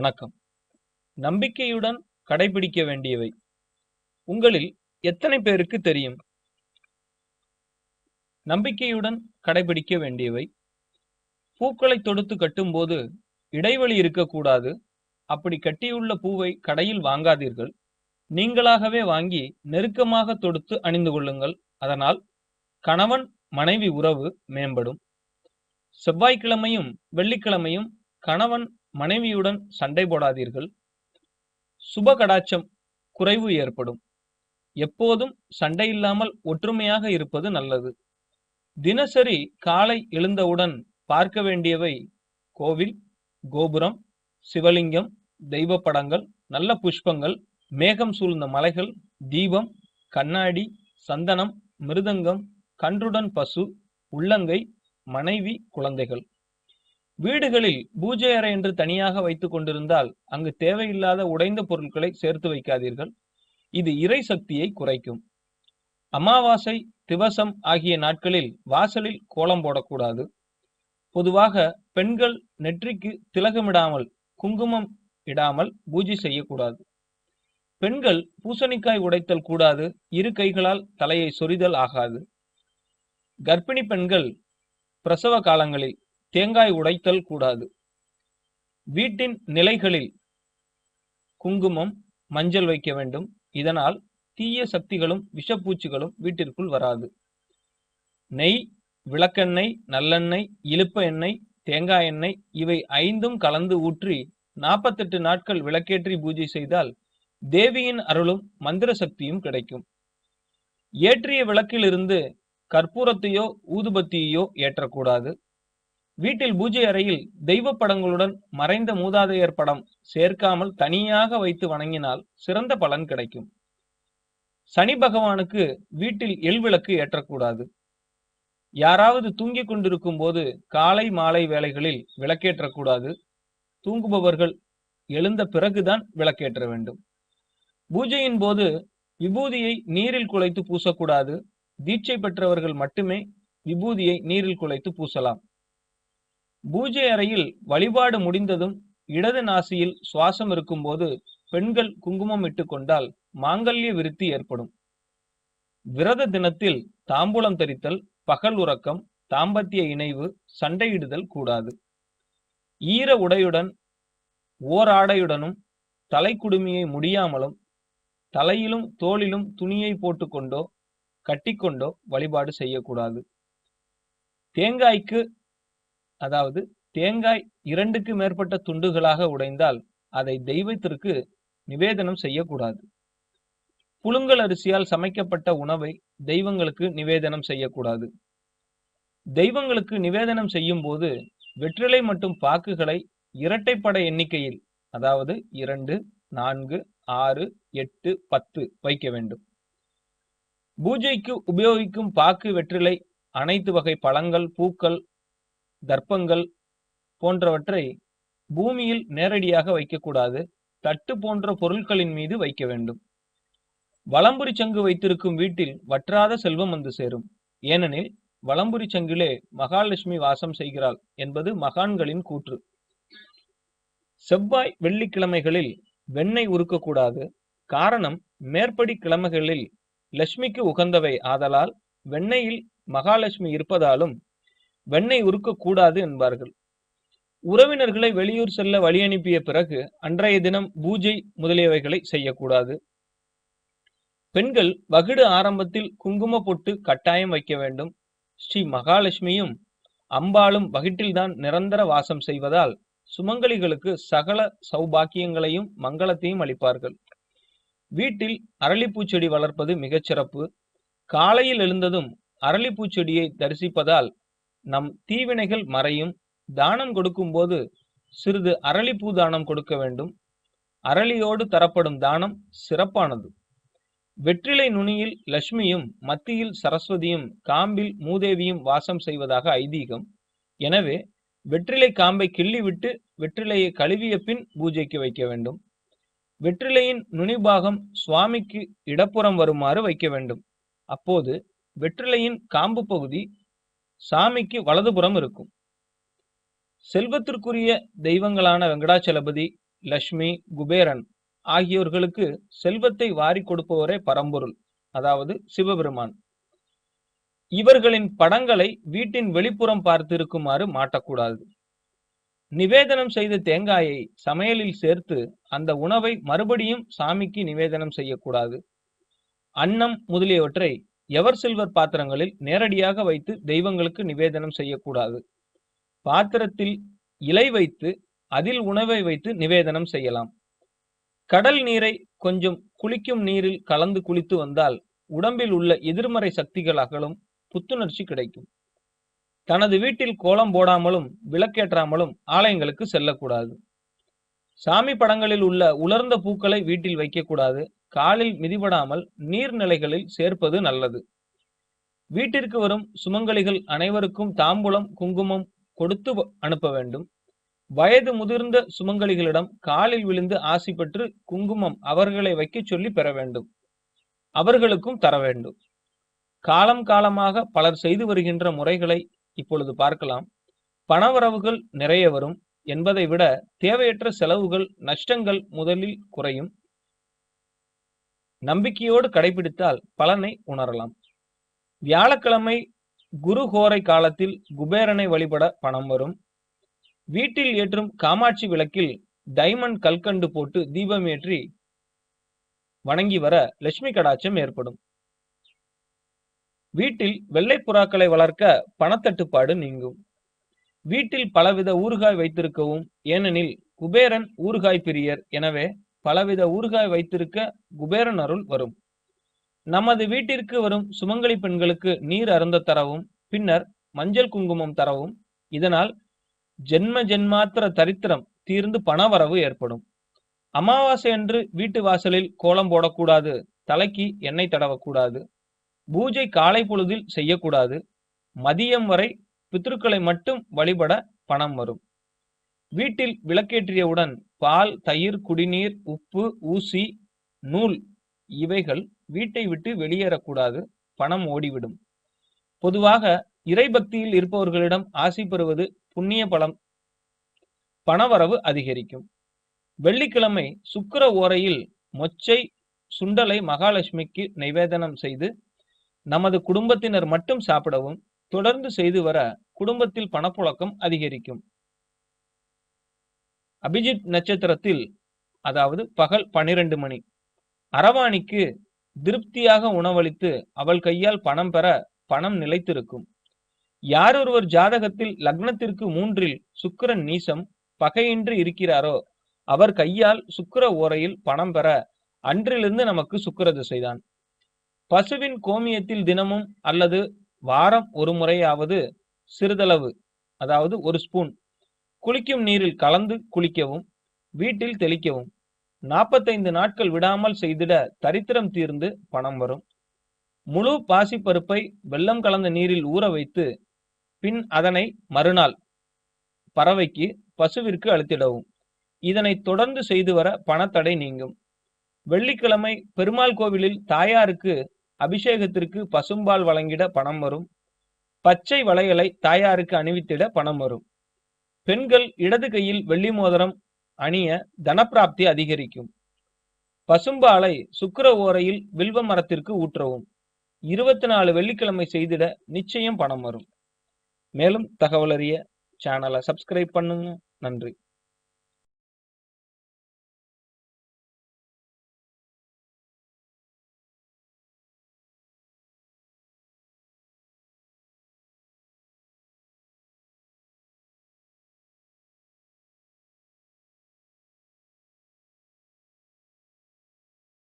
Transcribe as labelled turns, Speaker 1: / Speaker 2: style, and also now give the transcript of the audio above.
Speaker 1: வணக்கம். நம்பிக்கையுடன் கடைபிடிக்க வேண்டியவை. உங்களில் எத்தனை பேருக்கு தெரியும்? நம்பிக்கையுடன் கடைபிடிக்க வேண்டியவை. பூக்களை தொடுத்து கட்டும்போது இடைவெளி இருக்கக்கூடாது. அப்படி கட்டியுள்ள பூவை கடையில் வாங்காதீர்கள். நீங்களாகவே வாங்கி நெருக்கமாக தொடுத்து அணிந்து கொள்ளுங்கள். அதனால் கணவன் மனைவி உறவு மேம்படும். செவ்வாய்க்கிழமையும் வெள்ளிக்கிழமையும் கணவன் மனைவியுடன் சண்டை போடாதீர்கள். சுப கடாட்சம் குறைவு ஏற்படும். எப்போதும் சண்டை இல்லாமல் ஒற்றுமையாக இருப்பது நல்லது. தினசரி காலை எழுந்தவுடன் பார்க்க வேண்டியவை கோவில் கோபுரம் சிவலிங்கம் தெய்வ படங்கள் நல்ல புஷ்பங்கள் மேகம் சூழ்ந்த மலைகள் தீபம் கண்ணாடி சந்தனம் மிருதங்கம் கன்றுடன் பசு உள்ளங்கை மனைவி குழந்தைகள். வீடுகளில் பூஜை அறை என்று தனியாக வைத்துக் கொண்டிருந்தால் அங்கு தேவையில்லாத உடைந்த பொருட்களை சேர்த்து வைக்காதீர்கள். இது இறை சக்தியை குறைக்கும். அமாவாசை திவசம் ஆகிய நாட்களில் வாசலில் கோலம் போடக்கூடாது. பொதுவாக பெண்கள் நெற்றிக்கு திலகமிடாமல் குங்குமம் இடாமல் பூஜை செய்யக்கூடாது. பெண்கள் பூசணிக்காய் உடைத்தல் கூடாது இரு கைகளால் தலையை சொரிதல் ஆகாது. கர்ப்பிணி பெண்கள் பிரசவ காலங்களில் தேங்காய் உடைத்தல் கூடாது. வீட்டின் நிலைகளில் குங்குமம் மஞ்சள் வைக்க வேண்டும். இதனால் தீய சக்திகளும் விஷப்பூச்சிகளும் வீட்டிற்குள் வராது. நெய் விளக்கெண்ணெய் நல்லெண்ணெய் இழுப்ப எண்ணெய் தேங்காய் எண்ணெய் இவை ஐந்தும் கலந்து ஊற்றி நாற்பத்தெட்டு நாட்கள் விளக்கேற்றி பூஜை செய்தால் தேவியின் அருளும் மந்திர சக்தியும் கிடைக்கும். ஏற்றிய விளக்கிலிருந்து கற்பூரத்தையோ ஊதுபத்தியையோ ஏற்றக்கூடாது. வீட்டில் பூஜை அறையில் தெய்வ படங்களுடன் மறைந்த மூதாதையர் படம் சேர்க்காமல் தனியாக வைத்து வணங்கினால் சிறந்த பலன் கிடைக்கும். சனி பகவானுக்கு வீட்டில் எல் விளக்கு ஏற்றக்கூடாது. யாராவது தூங்கிக் கொண்டிருக்கும் போது காலை மாலை வேளைகளில் விளக்கேற்றக்கூடாது. தூங்குபவர்கள் எழுந்த பிறகுதான் விளக்கேற்ற வேண்டும். பூஜையின் போது விபூதியை நீரில் குலைத்து பூசக்கூடாது. தீட்சை பெற்றவர்கள் மட்டுமே விபூதியை நீரில் குலைத்து பூசலாம். பூஜை அறையில் வழிபாடு முடிந்ததும் இடது நாசியில் சுவாசம் இருக்கும்போது பெண்கள் குங்குமம் இட்டுக்கொண்டால் மாங்கல்ய விருத்தி ஏற்படும். விரத தினத்தில் தாம்பூலம் தரித்தல் பகல் உறக்கம் தாம்பத்திய இணைவு சண்டையிடுதல் கூடாது. ஈர உடையுடன் ஓராடையுடனும் தலைக்குடுமியை முடியாமலும் தலையிலும் தோளிலும் துணியை போட்டுக்கொண்டோ கட்டிக்கொண்டோ வழிபாடு செய்யக்கூடாது. தேங்காய்க்கு அதாவது தேங்காய் இரண்டுக்கு மேற்பட்ட துண்டுகளாக உடைந்தால் அதை தெய்வத்திற்கு நிவேதனம் செய்யக்கூடாது. புழுங்கல் அரிசியால் சமைக்கப்பட்ட உணவை தெய்வங்களுக்கு நிவேதனம் செய்யக்கூடாது. தெய்வங்களுக்கு நிவேதனம் செய்யும் போது வெற்றிலை மற்றும் பாக்குகளை இரட்டைப்பட எண்ணிக்கையில் அதாவது இரண்டு நான்கு ஆறு எட்டு பத்து வைக்க வேண்டும். பூஜைக்கு உபயோகிக்கும் பாக்கு வெற்றிலை அனைத்து வகை பழங்கள் பூக்கள் தர்ப்பங்கள் போன்றவற்றை பூமியில் நேரடியாக வைக்கக்கூடாது. தட்டு போன்ற பொருட்களின் மீது வைக்க வேண்டும். வலம்புரி சங்கு வைத்திருக்கும் வீட்டில் வற்றாத செல்வம் வந்து சேரும். ஏனெனில் வலம்புரி சங்கிலே மகாலட்சுமி வாசம் செய்கிறாள் என்பது மகான்களின் கூற்று. செவ்வாய் வெள்ளிக்கிழமைகளில் வெண்ணெய் உருக்கக்கூடாது. காரணம் மேற்படி கிழமைகளில் லட்சுமிக்கு உகந்தவை ஆதலால் வெண்ணெயில் மகாலட்சுமி இருப்பதாலும் வெண்ணெய் உருக்கக்கூடாது என்பார்கள். உறவினர்களை வெளியூர் செல்ல வழி அனுப்பிய பிறகு அன்றைய தினம் பூஜை முதலியவைகளை செய்யக்கூடாது. பெண்கள் வகுடு ஆரம்பத்தில் குங்கும பொட்டு கட்டாயம் வைக்க வேண்டும். ஸ்ரீ மகாலட்சுமியும் அம்பாளும் வகிட்டில்தான் நிரந்தர வாசம் செய்வதால் சுமங்கலிகளுக்கு சகல சௌபாக்கியங்களையும் மங்களத்தையும் அளிப்பார்கள். வீட்டில் அரளிப்பூச்செடி வளர்ப்பது மிகச்சிறப்பு. காலையில் எழுந்ததும் அரளிப்பூச்செடியை தரிசிப்பதால் நம் தீவினைகள் மறையும். தானம் கொடுக்கும்போது சிறிது அரளிப்பூ தானம் கொடுக்க வேண்டும். அரளியோடு தரப்படும் தானம் சிறப்பானது. வெற்றிலை நுனியில் லட்சுமியும் மத்தியில் சரஸ்வதியும் காம்பில் மூதேவியும் வாசம் செய்வதாக ஐதீகம். எனவே வெற்றிலை காம்பை கிள்ளிவிட்டு வெற்றிலையை கழுவிய பின் பூஜைக்கு வைக்க வேண்டும். வெற்றிலையின் நுனிபாகம் சுவாமிக்கு இடப்புறம் வருமாறு வைக்க வேண்டும். அப்போது வெற்றிலையின் காம்பு பகுதி சாமிக்கு வலதுபுறம் இருக்கும். செல்வத்திற்குரிய தெய்வங்களான வெங்கடாச்சலபதி லட்சுமி குபேரன் ஆகியோர்களுக்கு செல்வத்தை வாரி கொடுப்பவரே பரம்பொருள் அதாவது சிவபெருமான். இவர்களின் படங்களை வீட்டின் வெளிப்புறம் பார்த்திருக்குமாறு மாட்டக்கூடாது. நிவேதனம் செய்த தேங்காயை சமையலில் சேர்த்து அந்த உணவை மறுபடியும் சாமிக்கு நிவேதனம் செய்யக்கூடாது. அன்னம் முதலியவற்றை எவர் சில்வர் பாத்திரங்களில் நேரடியாக வைத்து தெய்வங்களுக்கு நிவேதனம் செய்யக்கூடாது. பாத்திரத்தில் இலை வைத்து அதில் உணவை வைத்து நிவேதனம் செய்யலாம். கடல் நீரை கொஞ்சம் குளிக்கும் நீரில் கலந்து குளித்து வந்தால் உடம்பில் உள்ள எதிர்மறை சக்திகள் அகலும் புத்துணர்ச்சி கிடைக்கும். தனது வீட்டில் கோலம் போடாமலும் விளக்கேற்றாமலும் ஆலயங்களுக்கு செல்லக்கூடாது. சாமி படங்களில் உள்ள உலர்ந்த பூக்களை வீட்டில் வைக்கக்கூடாது. காலில் மிதிபடாமல் நீர்நிலைகளில் சேர்ப்பது நல்லது. வீட்டிற்கு வரும் சுமங்கலிகள் அனைவருக்கும் தாம்பூலம் குங்குமம் கொடுத்து அனுப்ப வேண்டும். வயது முதிர்ந்த சுமங்கலிகளிடம் காலில் விழுந்து ஆசி பெற்று குங்குமம் அவர்களை வைக்கச் சொல்லி பெற வேண்டும். அவர்களுக்கும் தர வேண்டும். காலம் காலமாக பலர் செய்து வருகின்ற முறைகளை இப்பொழுது பார்க்கலாம். பணவரவுகள் நிறைய வரும் என்பதை விட தேவையற்ற செலவுகள் நஷ்டங்கள் முதலில் குறையும். நம்பிக்கையோடு கடைபிடித்தால் பலனை உணரலாம். வியாழக்கிழமை குரு கோரை காலத்தில் குபேரனை வழிபட பணம் வரும். வீட்டில் ஏற்றும் காமாட்சி விளக்கில் டைமண்ட் கல்கண்டு போட்டு தீபம் ஏற்றி வணங்கி வர லட்சுமி கடாட்சம் ஏற்படும். வீட்டில் வெள்ளை புறாக்களை வளர்க்க பணத்தட்டுப்பாடு நீங்கும். வீட்டில் பலவித ஊறுகாய் வைத்திருக்கவும் ஏனெனில் குபேரன் ஊறுகாய் பிரியர். எனவே பலவித ஊறுகாய் வைத்திருக்க குபேரன் அருள் வரும். நமது வீட்டிற்கு வரும் சுமங்கலி பெண்களுக்கு நீர் அருந்த தரவும் பின்னர் மஞ்சள் குங்குமம் தரவும். இதனால் ஜென்ம ஜென்மாத்திர தரித்திரம் தீர்ந்து பணவரவு ஏற்படும். அமாவாசை அன்று வீட்டு வாசலில் கோலம் போடக்கூடாது தலைக்கு எண்ணெய் தடவக்கூடாது பூஜை காலை பொழுதில் செய்யக்கூடாது மதியம் வரை பித்ருக்களை மட்டும் வழிபட பணம் வரும். வீட்டில் விளக்கேற்றியவுடன் பால் தயிர் குடிநீர் உப்பு ஊசி நூல் இவைகள் வீட்டை விட்டு வெளியேறக்கூடாது. பணம் ஓடிவிடும். பொதுவாக இறைபக்தியில் இருப்பவர்களிடம் ஆசி பெறுவது புண்ணிய பலம். பணவரவு அதிகரிக்கும். வெள்ளிக்கிழமை சுக்கர ஓரையில் மொச்சை சுண்டலை மகாலட்சுமிக்கு நிவேதனம் செய்து நமது குடும்பத்தினர் மட்டும் சாப்பிடவும் தொடர்ந்து செய்து வர குடும்பத்தில் பணப்புழக்கம் அதிகரிக்கும். அபிஜித் நட்சத்திரத்தில் அதாவது பகல் பனிரெண்டு மணி அரவாணிக்கு திருப்தியாக உணவளித்து அவள் கையால் பணம் பெற பணம் நிலைத்திருக்கும். யாரொருவர் ஜாதகத்தில் லக்னத்திற்கு மூன்றில் சுக்கிரன் நீசம் பகையின்றி இருக்கிறாரோ அவர் கையால் சுக்கிர ஓரையில் பணம் பெற அன்றிலிருந்து நமக்கு சுக்கிர திசைதான். பசுவின் கோமியத்தில் தினமும் அல்லது வாரம் ஒரு முறையாவது சிறிதளவு அதாவது ஒரு ஸ்பூன் குளிக்கும் நீரில் கலந்து குளிக்கவும் வீட்டில் தெளிக்கவும். நாற்பத்தைந்து நாட்கள் விடாமல் செய்திட தரித்திரம் தீர்ந்து பணம் வரும். முழு பாசிப்பருப்பை வெள்ளம் கலந்த நீரில் ஊற வைத்து பின் அதனை மறுநாள் பறவைக்கு பசுவிற்கு அழுத்திடவும் இதனை தொடர்ந்து செய்து வர பணத்தடை நீங்கும். வெள்ளிக்கிழமை பெருமாள் கோவிலில் தாயாருக்கு அபிஷேகத்திற்கு பசும்பால் வழங்கிட பணம் வரும். பச்சை வளையலை தாயாருக்கு அணிவித்திட பணம் வரும். பெண்கள் இடது கையில் வெள்ளி மோதிரம் அணிய தனப்பிராப்தி அதிகரிக்கும். பசும்பாலை சுக்கர ஓரையில் வில்வ மரத்திற்கு ஊற்றவும். இருபத்தி நாலு வெள்ளிக்கிழமை செய்திட நிச்சயம் பணம் வரும். மேலும் தகவல் அறிய சேனலை சப்ஸ்கிரைப் பண்ணுங்க. நன்றி.